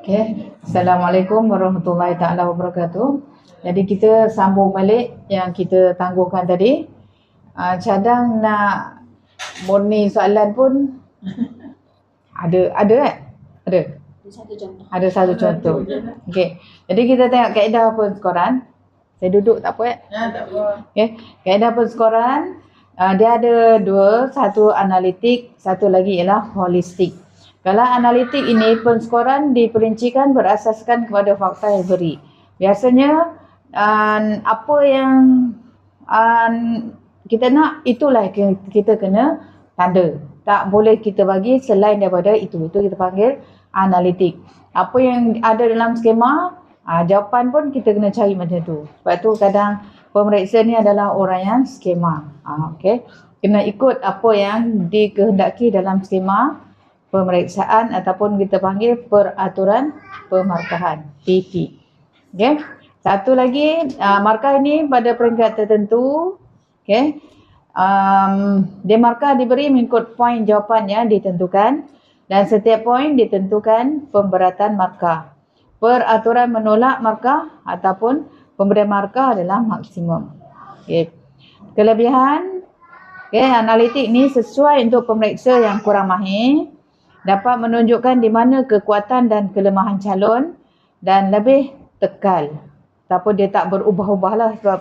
Okay. Assalamualaikum warahmatullahi taala wabarakatuh. Jadi kita sambung balik yang kita tangguhkan tadi. Uh, cadang nak murni soalan pun ada ada kan? Ada. Ada satu contoh. Okey. Jadi kita tengok kaedah penskoran. Saya duduk tak apa eh? Ya, tak apa. Okey. Kaedah penskoran uh, dia ada dua, satu analitik, satu lagi ialah holistik. Kalau analitik ini penskoran diperincikan berasaskan kepada fakta yang beri. Biasanya uh, apa yang uh, kita nak itulah kita kena tanda. Tak boleh kita bagi selain daripada itu. Itu kita panggil analitik. Apa yang ada dalam skema, uh, jawapan pun kita kena cari macam tu. Sebab tu kadang pemeriksa ni adalah orang yang skema. Uh, okay. Kena ikut apa yang dikehendaki dalam skema pemeriksaan ataupun kita panggil peraturan pemarkahan PP. Okey. Satu lagi uh, markah ini pada peringkat tertentu okey. Um, dia markah diberi mengikut poin jawapan yang ditentukan dan setiap poin ditentukan pemberatan markah. Peraturan menolak markah ataupun pemberian markah adalah maksimum. Okey. Kelebihan okey analitik ni sesuai untuk pemeriksa yang kurang mahir dapat menunjukkan di mana kekuatan dan kelemahan calon dan lebih tekal. Tapi dia tak berubah-ubah lah sebab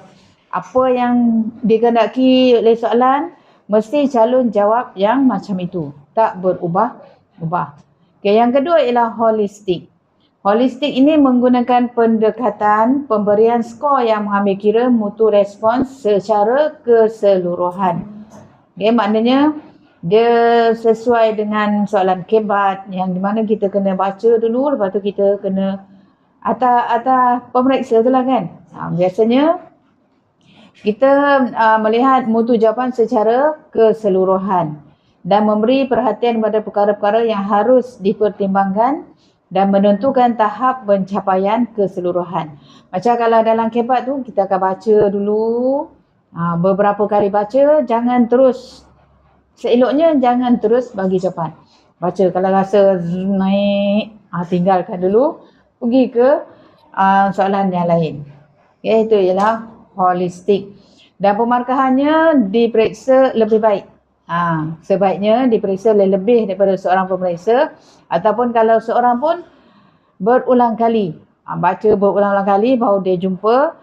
apa yang dikehendaki oleh soalan mesti calon jawab yang macam itu. Tak berubah-ubah. Okay, yang kedua ialah holistik. Holistik ini menggunakan pendekatan pemberian skor yang mengambil kira mutu respons secara keseluruhan. Okay, maknanya dia sesuai dengan soalan kebat yang di mana kita kena baca dulu lepas tu kita kena atas atas pemeriksa tu lah kan. Ha, biasanya kita uh, melihat mutu jawapan secara keseluruhan dan memberi perhatian pada perkara-perkara yang harus dipertimbangkan dan menentukan tahap pencapaian keseluruhan. Macam kalau dalam kebat tu kita akan baca dulu uh, beberapa kali baca jangan terus Seeloknya jangan terus bagi jawapan. Baca kalau rasa naik, ah, tinggalkan dulu. Pergi ke ah, soalan yang lain. Okay, itu ialah holistik. Dan pemarkahannya diperiksa lebih baik. Ha, sebaiknya diperiksa oleh lebih daripada seorang pemeriksa. Ataupun kalau seorang pun berulang kali. Ha, baca berulang-ulang kali baru dia jumpa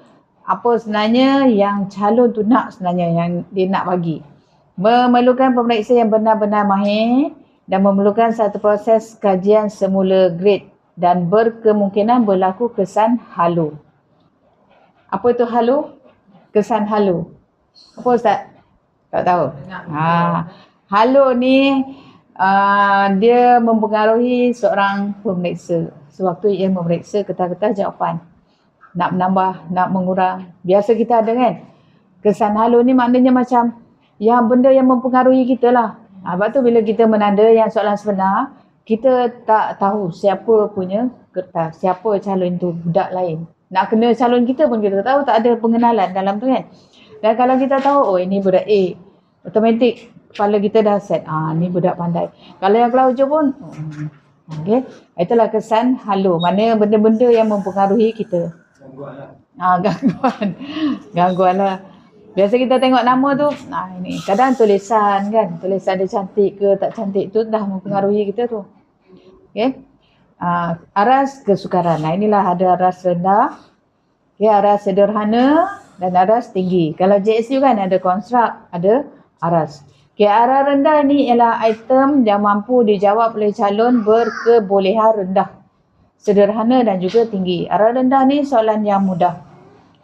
apa sebenarnya yang calon tu nak sebenarnya yang dia nak bagi memerlukan pemeriksa yang benar-benar mahir dan memerlukan satu proses kajian semula grade dan berkemungkinan berlaku kesan halu. Apa itu halu? Kesan halu. Apa Ustaz? Tak tahu. Ha, halu ni uh, dia mempengaruhi seorang pemeriksa. Sewaktu ia memeriksa ketah-ketah jawapan. Nak menambah, nak mengurang. Biasa kita ada kan? Kesan halu ni maknanya macam yang benda yang mempengaruhi kita lah. Ha, sebab tu bila kita menanda yang soalan sebenar, kita tak tahu siapa punya kertas, siapa calon itu budak lain. Nak kena calon kita pun kita tahu tak ada pengenalan dalam tu kan. Dan kalau kita tahu, oh ini budak A, automatik kepala kita dah set. Ah, ni budak pandai. Kalau yang kelau pun, hmm, okay. Itulah kesan halo. Mana benda-benda yang mempengaruhi kita. Gangguan lah. Ah, gangguan. gangguan lah. Biasa kita tengok nama tu, nah ini kadang tulisan kan, tulisan dia cantik ke tak cantik tu dah mempengaruhi kita tu. Okay. Uh, aras kesukaran. Nah inilah ada aras rendah, okay, aras sederhana dan aras tinggi. Kalau JSU kan ada konstruk, ada aras. Okay, aras rendah ni ialah item yang mampu dijawab oleh calon berkebolehan rendah, sederhana dan juga tinggi. Aras rendah ni soalan yang mudah.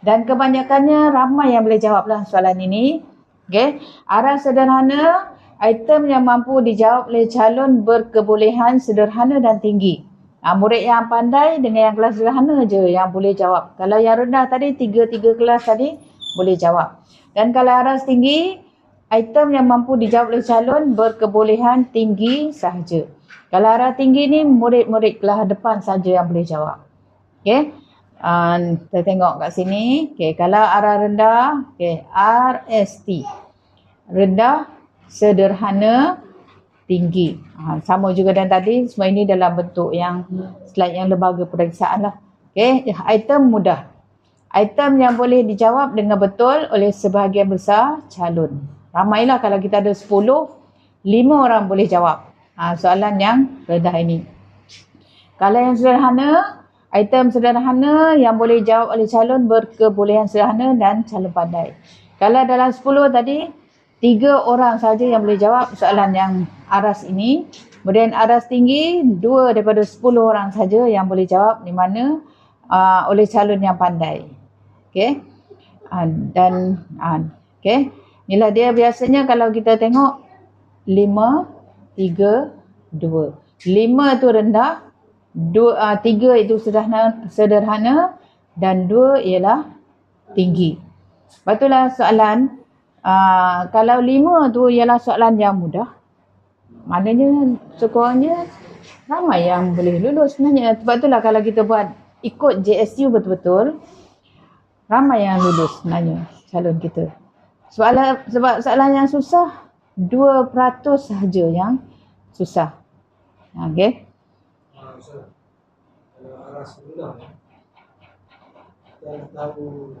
Dan kebanyakannya ramai yang boleh jawablah soalan ini. Okay. Arah sederhana, item yang mampu dijawab oleh calon berkebolehan sederhana dan tinggi. Ha, murid yang pandai dengan yang kelas sederhana je yang boleh jawab. Kalau yang rendah tadi, tiga-tiga kelas tadi boleh jawab. Dan kalau arah tinggi, item yang mampu dijawab oleh calon berkebolehan tinggi sahaja. Kalau arah tinggi ni, murid-murid kelas depan saja yang boleh jawab. Okay. Uh, kita tengok kat sini. Okay, kalau arah rendah, okay, RST. Rendah, sederhana, tinggi. Ha, sama juga dengan tadi, semua ini dalam bentuk yang slide yang lembaga peperiksaan lah. Okay, item mudah. Item yang boleh dijawab dengan betul oleh sebahagian besar calon. Ramailah kalau kita ada 10, 5 orang boleh jawab ha, soalan yang rendah ini. Kalau yang sederhana, item sederhana yang boleh jawab oleh calon berkebolehan sederhana dan calon pandai. Kalau dalam 10 tadi, tiga orang saja yang boleh jawab soalan yang aras ini. Kemudian aras tinggi, dua daripada 10 orang saja yang boleh jawab di mana uh, oleh calon yang pandai. Okay. Uh, dan, uh, okay. Inilah dia biasanya kalau kita tengok lima, tiga, dua. Lima tu rendah, dua, uh, tiga itu sederhana, sederhana dan dua ialah tinggi. Betullah soalan, uh, kalau lima tu ialah soalan yang mudah, maknanya sekurangnya ramai yang boleh lulus sebenarnya. Sebab itulah kalau kita buat ikut JSU betul-betul, ramai yang lulus sebenarnya calon kita. Soalan, sebab soalan yang susah, 2% sahaja yang susah. Okay. Aras rendah. Kita tahu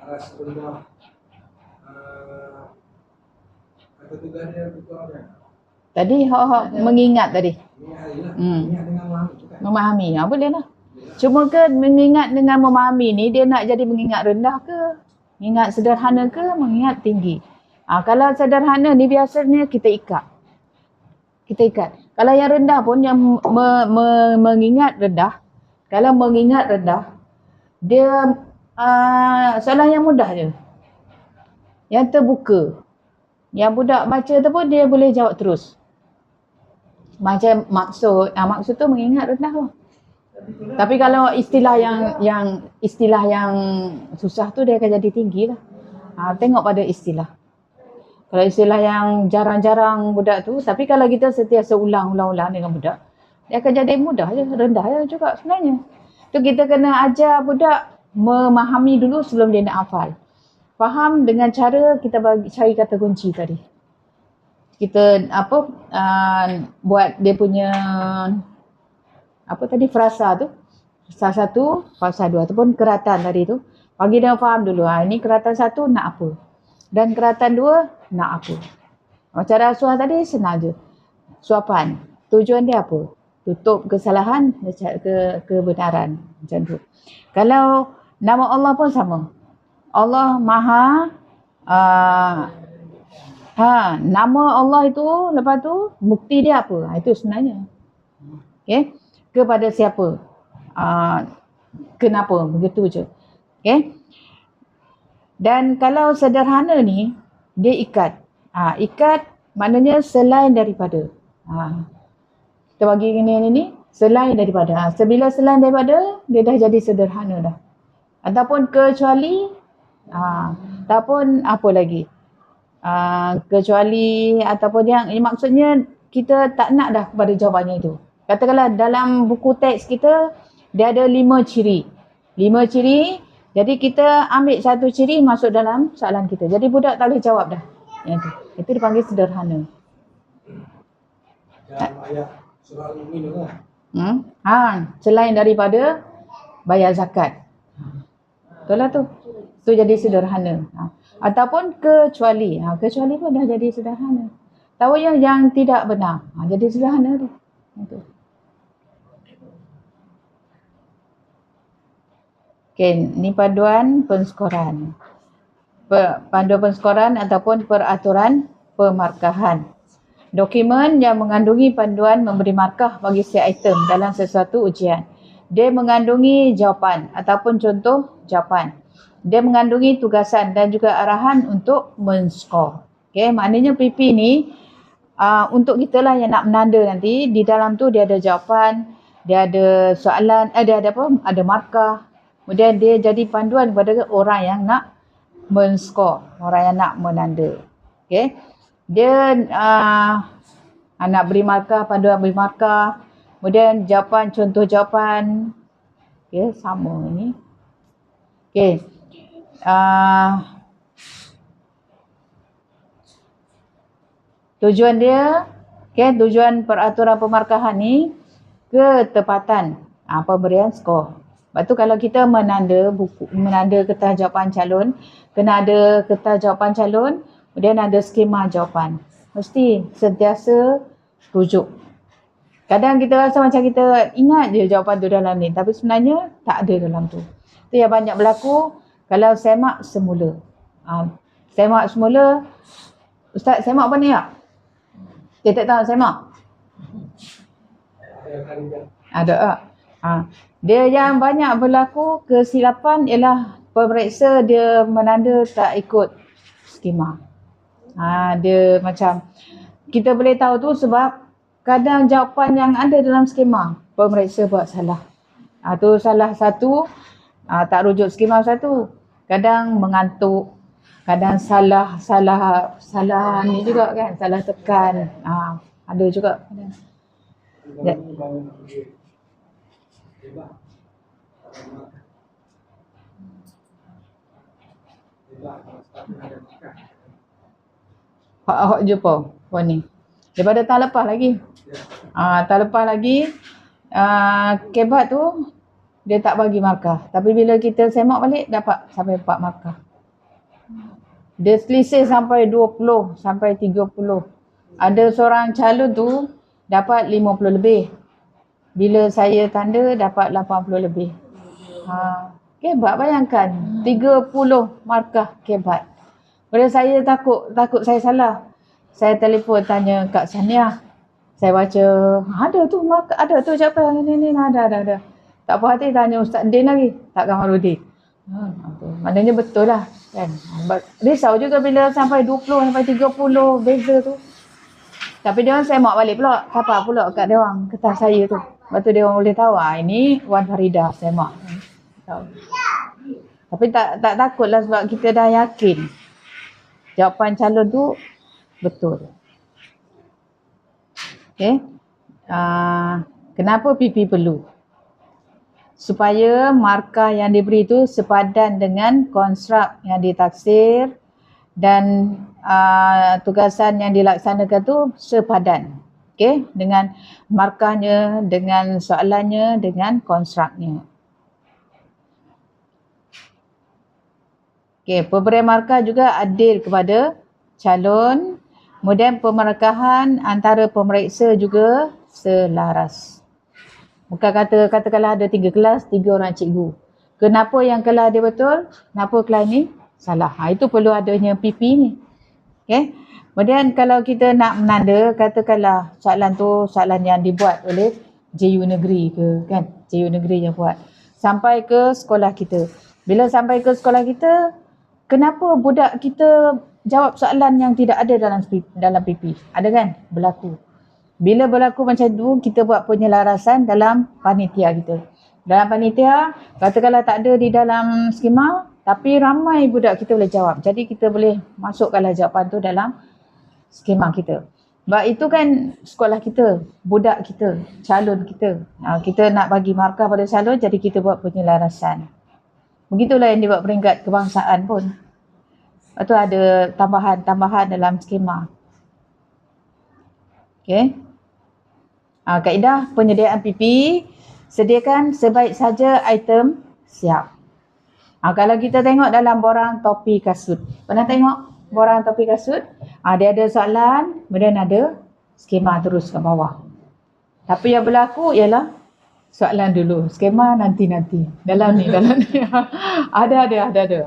aras rendah. Kata tugas dia tugasnya. Tadi hak hak mengingat tadi. Lah. Hmm. Ingat dengan memahami kan. Ha, boleh lah. Cuma ke mengingat dengan memahami ni dia nak jadi mengingat rendah ke? Mengingat sederhana ke? Mengingat tinggi? Ha, kalau sederhana ni biasanya kita ikat. Kita ikat. Kalau yang rendah pun yang me, me, mengingat rendah. Kalau mengingat rendah. Dia uh, soalan yang mudah je. Yang terbuka. Yang budak baca tu pun dia boleh jawab terus. Macam maksud, ah, maksud tu mengingat rendah tu. Tapi kalau istilah yang yang istilah yang susah tu dia akan jadi tinggi lah. Ha, tengok pada istilah. Kalau istilah yang jarang-jarang budak tu, tapi kalau kita setiasa ulang-ulang-ulang dengan budak, dia akan jadi mudah je, rendah je juga sebenarnya. Tu kita kena ajar budak memahami dulu sebelum dia nak hafal. Faham dengan cara kita bagi cari kata kunci tadi. Kita apa uh, buat dia punya apa tadi frasa tu frasa satu frasa dua ataupun keratan tadi tu bagi dia faham dulu ha, ini keratan satu nak apa dan keratan dua nak apa? Macam rasuah tadi senang je. Suapan. Tujuan dia apa? Tutup kesalahan ke kebenaran. Macam tu. Kalau nama Allah pun sama. Allah maha uh, ha nama Allah itu lepas tu bukti dia apa? Ha, itu sebenarnya. Okey. Kepada siapa. Uh, kenapa? Begitu je. Okay. Dan kalau sederhana ni, dia ikat. Uh, ikat maknanya selain daripada. Uh, kita bagi ini ini ni, selain daripada. Uh, sebila selain daripada, dia dah jadi sederhana dah. Ataupun kecuali, uh, ataupun apa lagi. Uh, kecuali ataupun yang, yang maksudnya kita tak nak dah kepada jawapannya itu. Katakanlah dalam buku teks kita dia ada lima ciri. Lima ciri. Jadi kita ambil satu ciri masuk dalam soalan kita. Jadi budak tak boleh jawab dah. Yang itu. Itu dipanggil sederhana. Dalam ayat surah Al-Mu'min tu kan. Hmm? Ha, selain daripada bayar zakat. Betul lah tu. Itu jadi sederhana. Ha. Ataupun kecuali. Ha, kecuali pun dah jadi sederhana. Tahu yang yang tidak benar. Ha, jadi sederhana tu. Itu. Okay, ni panduan penskoran. Panduan penskoran ataupun peraturan pemarkahan. Dokumen yang mengandungi panduan memberi markah bagi setiap item dalam sesuatu ujian. Dia mengandungi jawapan ataupun contoh jawapan. Dia mengandungi tugasan dan juga arahan untuk menskor. Okay, maknanya PP ni uh, untuk kita lah yang nak menanda nanti. Di dalam tu dia ada jawapan, dia ada soalan, eh, dia ada apa? Ada markah, Kemudian dia jadi panduan kepada orang yang nak men-score, orang yang nak menanda. Okay. Dia uh, nak beri markah, panduan beri markah. Kemudian jawapan, contoh jawapan. Okay, sama ni. Okay. Uh, tujuan dia, Okay, tujuan peraturan pemarkahan ni ketepatan ha, pemberian skor. Lepas tu kalau kita menanda buku, menanda kertas jawapan calon, kena ada kertas jawapan calon, kemudian ada skema jawapan. Mesti sentiasa rujuk. Kadang kita rasa macam kita ingat je jawapan tu dalam ni, tapi sebenarnya tak ada dalam tu. Itu yang banyak berlaku kalau semak semula. Ha, semak semula, Ustaz semak apa ni tak? Dia tak tahu semak? Ada tak? Ha. Dia yang banyak berlaku kesilapan ialah pemeriksa dia menanda tak ikut skema. Ha, dia macam kita boleh tahu tu sebab kadang jawapan yang ada dalam skema pemeriksa buat salah. Ha, tu salah satu ha, tak rujuk skema satu. Kadang mengantuk, kadang salah salah salah ni juga kan, salah tekan. Ha, ada juga. Ya. Hak hak jumpa puan ni. Daripada tahun lepas lagi. Ah, tahun lepas lagi ah, kebat tu dia tak bagi markah. Tapi bila kita semak balik dapat sampai 4 markah. Dia selisih sampai 20 sampai 30. Ada seorang calon tu dapat 50 lebih. Bila saya tanda dapat 80 lebih. Ha, kebat bayangkan 30 markah kebat. Bila saya takut takut saya salah. Saya telefon tanya Kak Sania. Saya baca ada tu markah ada tu siapa ni ni ada ada ada. Tak puas hati tanya Ustaz Din lagi. Tak Kamarudin. Ha, maknanya betul lah kan. Risau juga bila sampai 20 sampai 30 beza tu. Tapi dia orang semak balik pula. Siapa pula kat dia orang kertas saya tu. Lepas tu dia orang boleh tahu ah ini Wan Farida semak. Tahu. Tapi tak tak takut lah sebab kita dah yakin jawapan calon tu betul. Okay. Uh, kenapa PP perlu? Supaya markah yang diberi itu sepadan dengan konstruk yang ditaksir dan uh, tugasan yang dilaksanakan tu sepadan. Okay, dengan markahnya, dengan soalannya, dengan konstruknya. Okay, pemberian markah juga adil kepada calon. Kemudian pemarkahan antara pemeriksa juga selaras. Bukan kata katakanlah ada tiga kelas, tiga orang cikgu. Kenapa yang kelas dia betul? Kenapa kelas ni salah? Ha, itu perlu adanya PP ni. Okay. Kemudian kalau kita nak menanda, katakanlah soalan tu soalan yang dibuat oleh JU Negeri ke kan? JU Negeri yang buat. Sampai ke sekolah kita. Bila sampai ke sekolah kita, kenapa budak kita jawab soalan yang tidak ada dalam dalam PP? Ada kan? Berlaku. Bila berlaku macam tu, kita buat penyelarasan dalam panitia kita. Dalam panitia, katakanlah tak ada di dalam skema, tapi ramai budak kita boleh jawab. Jadi kita boleh masukkanlah jawapan tu dalam skema kita. Sebab itu kan sekolah kita, budak kita, calon kita. Ha, kita nak bagi markah pada calon jadi kita buat penyelarasan. Begitulah yang dibuat peringkat kebangsaan pun. Lepas tu ada tambahan-tambahan dalam skema. Okay. Ha, kaedah penyediaan PP, sediakan sebaik saja item siap. Ha, kalau kita tengok dalam borang topi kasut. Pernah tengok? borang topi kasut. Ha, dia ada soalan, kemudian ada skema terus ke bawah. Tapi yang berlaku ialah soalan dulu. Skema nanti-nanti. Dalam ni, dalam ni. ada, ada, ada, ada.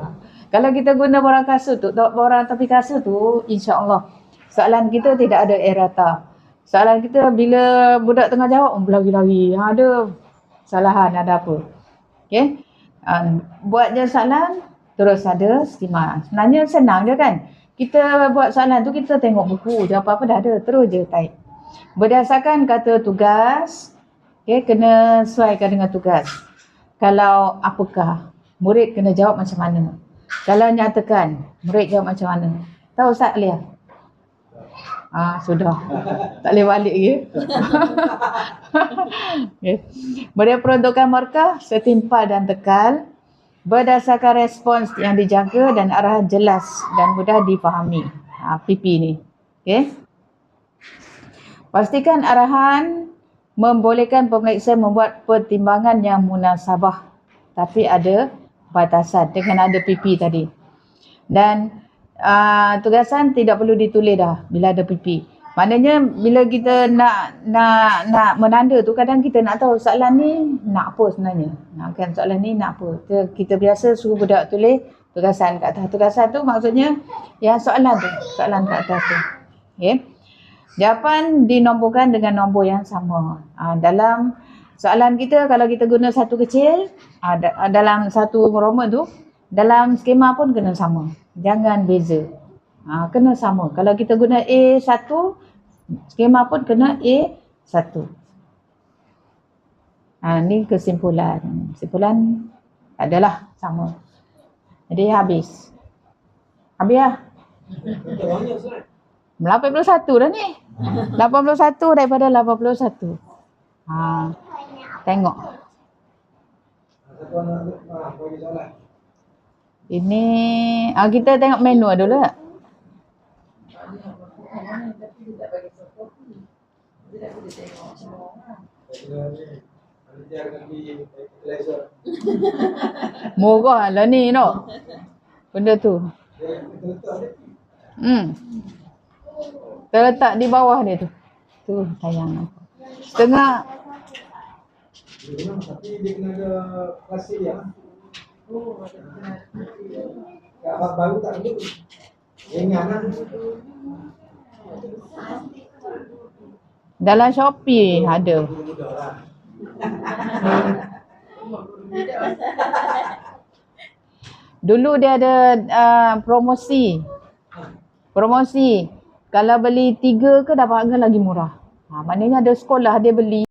Kalau kita guna borang kasut tu, borang topi kasut tu, insya-Allah soalan kita tidak ada errata. Soalan kita bila budak tengah jawab, oh, berlari-lari. Ha, ada salahan, ada apa. Okay. Ha, buat je soalan, terus ada skema. Sebenarnya senang je kan. Kita buat soalan tu kita tengok buku, jawab apa dah ada, terus je type. Berdasarkan kata tugas, okay, kena sesuaikan dengan tugas. Kalau apakah, murid kena jawab macam mana. Kalau nyatakan, murid jawab macam mana. Tahu Ustaz Alia? Ah, sudah. tak boleh balik ya. okay. Kemudian peruntukan markah setimpal dan tekal berdasarkan respons yang dijangka dan arahan jelas dan mudah difahami. Ha, PP ni. Okay. Pastikan arahan membolehkan pemeriksa membuat pertimbangan yang munasabah tapi ada batasan dengan ada PP tadi. Dan uh, tugasan tidak perlu ditulis dah bila ada PP. Maknanya bila kita nak nak nak menanda tu kadang kita nak tahu soalan ni nak apa sebenarnya. Nak kan soalan ni nak apa. Kita, kita biasa suruh budak tulis tugasan kat atas. Tugasan tu maksudnya yang soalan tu, soalan kat atas tu. Okay. Jawapan dinomborkan dengan nombor yang sama. Ha, dalam soalan kita kalau kita guna satu kecil, ha, da, dalam satu Roman tu, dalam skema pun kena sama. Jangan beza. Ha, kena sama. Kalau kita guna A1, skema pun kena A1. Ha, ni kesimpulan. Kesimpulan adalah sama. Jadi habis. Habis lah. Ustaz. 81 dah ni. 81 daripada 81. Ha. Tengok. Soalan. Ini ah, kita tengok menu dulu tak? Murah lah ni no. Benda tu. Hmm. Terletak di bawah dia tu. Tu sayang. Memang tapi dia kena ada plastik dia. Kat baru tak ada. Ringan lah. dalam Shopee ada. Dulu dia ada uh, promosi. Promosi. Kalau beli tiga ke dapat harga lagi murah. Ha, maknanya ada sekolah dia beli